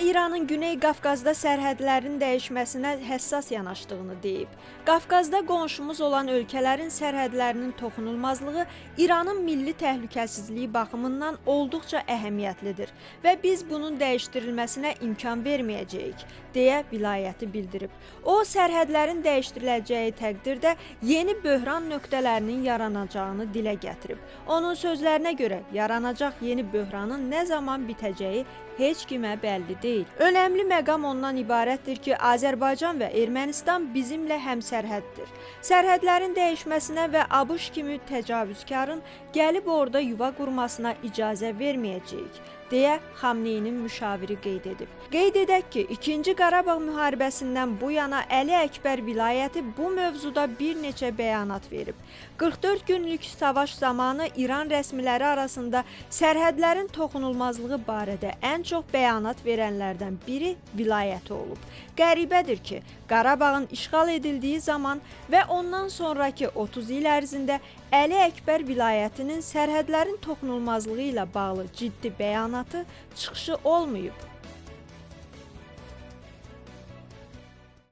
İranın Güney Qafqazda sərhədlərin dəyişməsinə həssas yanaşdığını deyib. Qafqazda qonşumuz olan ölkələrin sərhədlərinin toxunulmazlığı İranın milli təhlükəsizliyi baxımından olduqca əhəmiyyətlidir və biz bunun dəyişdirilməsinə imkan verməyəcəyik, deyə vilayəti bildirib. O sərhədlərin dəyişdiriləcəyi təqdirdə yeni böhran nöqtələrinin yaranacağını dilə gətirib. Onun sözlərinə görə yaranacaq yeni böhranın nə zaman bitəcəyi heç kimə bəlli deyil. Önəmli məqam ondan ibarətdir ki, Azərbaycan və Ermənistan bizimlə həmsərhəddir. Sərhədlərin dəyişməsinə və ABŞ kimi təcavüzkarın gəlib orada yuva qurmasına icazə verməyəcəyik deyə Xamneyinin müşaviri qeyd edib. Qeyd edək ki, 2-ci Qarabağ müharibəsindən bu yana Əli Əkbər vilayəti bu mövzuda bir neçə bəyanat verib. 44 günlük savaş zamanı İran rəsmiləri arasında sərhədlərin toxunulmazlığı barədə ən çox bəyanat verənlərdən biri vilayəti olub. Qəribədir ki, Qarabağın işğal edildiyi zaman və ondan sonrakı 30 il ərzində Əli Əkbər vilayətinin sərhədlərin toxunulmazlığı ilə bağlı ciddi bəyanatı çıxışı olmayıb.